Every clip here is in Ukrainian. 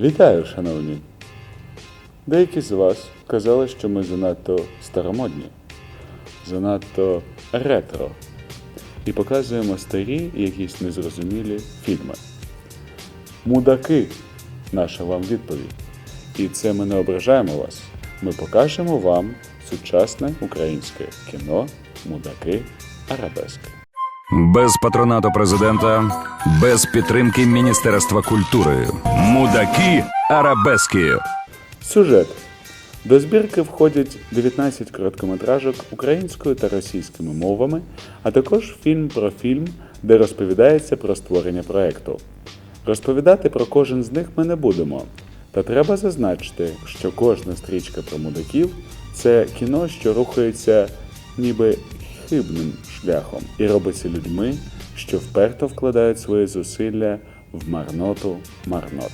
Вітаю, шановні! Деякі з вас казали, що ми занадто старомодні, занадто ретро і показуємо старі якісь незрозумілі фільми. Мудаки наша вам відповідь. І це ми не ображаємо вас. Ми покажемо вам сучасне українське кіно, мудаки, арабески. Без патронату президента, без підтримки Міністерства культури. Мудаки арабески. Сюжет. До збірки входять 19 короткометражок українською та російськими мовами, а також фільм про фільм, де розповідається про створення проекту. Розповідати про кожен з них ми не будемо. Та треба зазначити, що кожна стрічка про мудаків це кіно, що рухається ніби хибним шляхом і робиться людьми, що вперто вкладають свої зусилля в марноту марнот.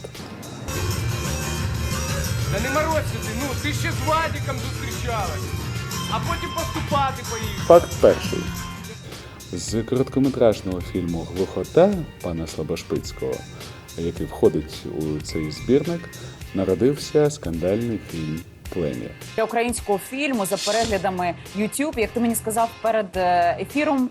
Та не морозься ти, ну ти ще з Вадиком зустрічалась, а потім поступати поїхав. Факт перший. З короткометражного фільму Глухота пана Слабошпицького, який входить у цей збірник, народився скандальний фільм Плем'я. Для українського фільму за переглядами YouTube, як ти мені сказав перед е, ефіром,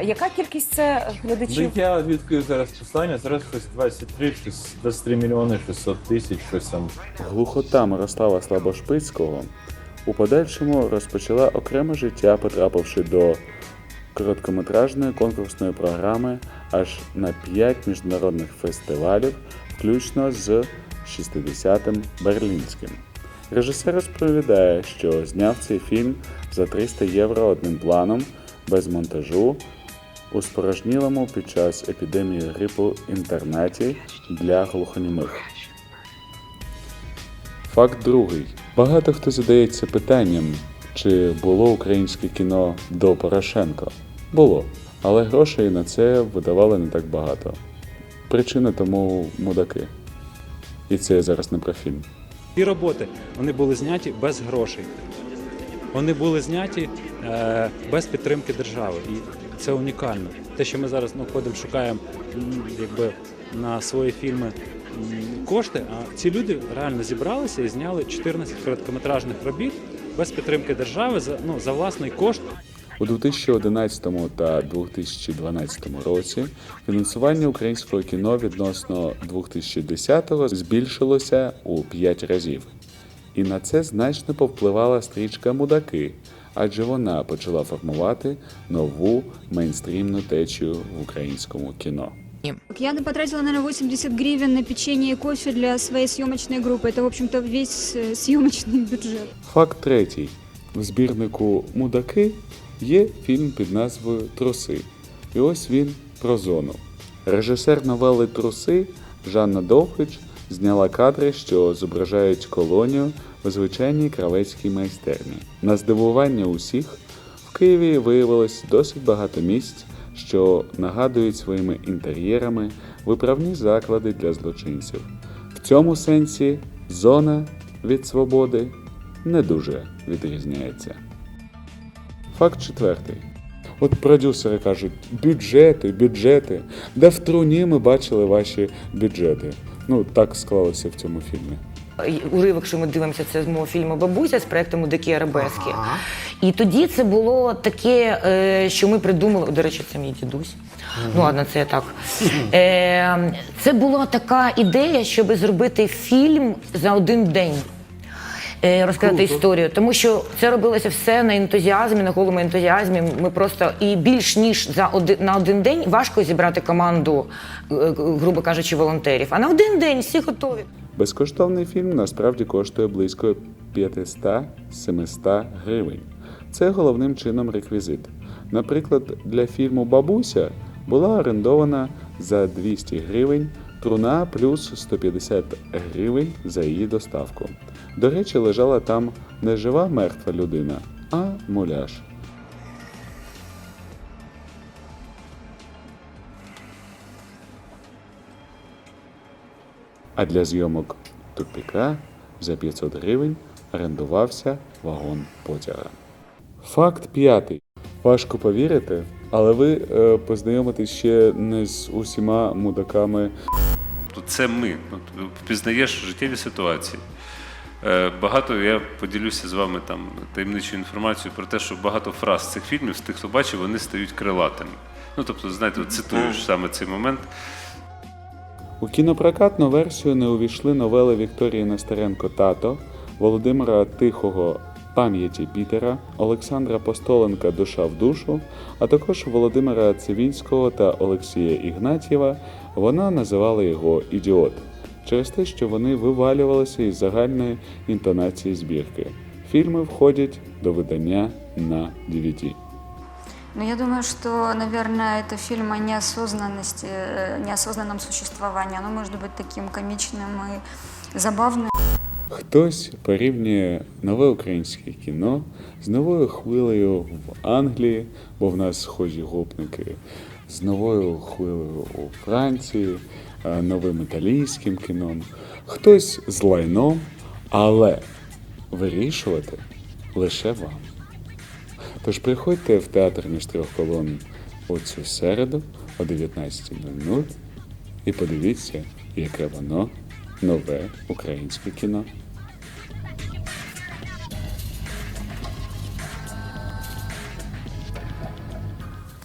е, яка кількість це Ну, глядачів? я відкрив зараз послання, зараз щось 23, щось 23 мільйони 600 тисяч, щось там. Глухота Мирослава Слабошпицького у подальшому розпочала окреме життя, потрапивши до короткометражної конкурсної програми аж на 5 міжнародних фестивалів, включно з 60-м Берлінським. Режисер розповідає, що зняв цей фільм за 300 євро одним планом, без монтажу, у спорожнілому під час епідемії грипу інтернаті для глухонімих. Факт другий. Багато хто задається питанням, чи було українське кіно до Порошенка. Було, але грошей на це видавали не так багато. Причина тому мудаки. І це я зараз не про фільм. Ці роботи вони були зняті без грошей. Вони були зняті е, без підтримки держави. І це унікально. Те, що ми зараз ну, ходимо, шукаємо якби, на свої фільми кошти, а ці люди реально зібралися і зняли 14 короткометражних робіт без підтримки держави за, ну, за власний кошт. У 2011 та 2012 році фінансування українського кіно відносно 2010-го збільшилося у 5 разів. І на це значно повпливала стрічка Мудаки, адже вона почала формувати нову мейнстрімну течію в українському кіно. Я потратила, наверное, 80 гривен на печенье и кофе для своей съемочной группы. Это, в общем-то, весь э, съемочный бюджет. Факт третій. В збірнику Мудаки є фільм під назвою Труси. І ось він про зону. Режисер новели Труси Жанна Довгич зняла кадри, що зображають колонію у звичайній кравецькій майстерні. На здивування усіх, в Києві виявилось досить багато місць, що нагадують своїми інтер'єрами виправні заклади для злочинців. В цьому сенсі зона від свободи не дуже відрізняється. Факт четвертий. От продюсери кажуть, бюджети, бюджети. Де в труні ми бачили ваші бюджети. Ну, так склалося в цьому фільмі. Уривок, що ми дивимося, це з мого фільму Бабуся з проекту Мудаки Арабески. І тоді це було таке, е, що ми придумали. До речі, це мій дідусь. Ну, ладно, це я так. Е, Це була така ідея, щоб зробити фільм за один день. Е, Розказати історію, тому що це робилося все на ентузіазмі, на голому ентузіазмі. Ми просто і більш ніж за один на один день важко зібрати команду, е, грубо кажучи, волонтерів. А на один день всі готові. Безкоштовний фільм насправді коштує близько 500-700 гривень. Це головним чином реквізит. Наприклад, для фільму Бабуся була орендована за 200 гривень труна плюс 150 гривень за її доставку. До речі, лежала там не жива мертва людина, а муляж. А для зйомок тупіка за 500 гривень орендувався вагон потяга. Факт п'ятий. Важко повірити, але ви е, познайомитесь ще не з усіма мудаками це ми. Ти впізнаєш життєві ситуації. Е, Багато я поділюся з вами там таємничою інформацією про те, що багато фраз цих фільмів, з тих, хто бачив, вони стають крилатими. Ну, тобто, знаєте, от цитуєш саме цей момент. У кінопрокатну версію не увійшли новели Вікторії Нестеренко Тато, Володимира Тихого Пам'яті Пітера, Олександра Постоленка Душа в душу, а також Володимира Цивінського та Олексія Ігнатьєва. Вона називала його Ідіот через те, що вони вивалювалися із загальної інтонації збірки. Фільми входять до видання на DVD. Но я думаю, что, наверное, это фильм о неосознанности, э, неосознанном существовании. Оно может быть таким комичным и забавным. Хтось порівнює нове українське кіно з новою хвилею в Англії, бо в нас схожі гопники, з новою хвилею у Франції, е, новим італійським кіном, хтось з лайном, але вирішувати лише вам. Тож приходьте в театр між трьох колон у цю середу о 19.00 і подивіться, яке воно нове українське кіно.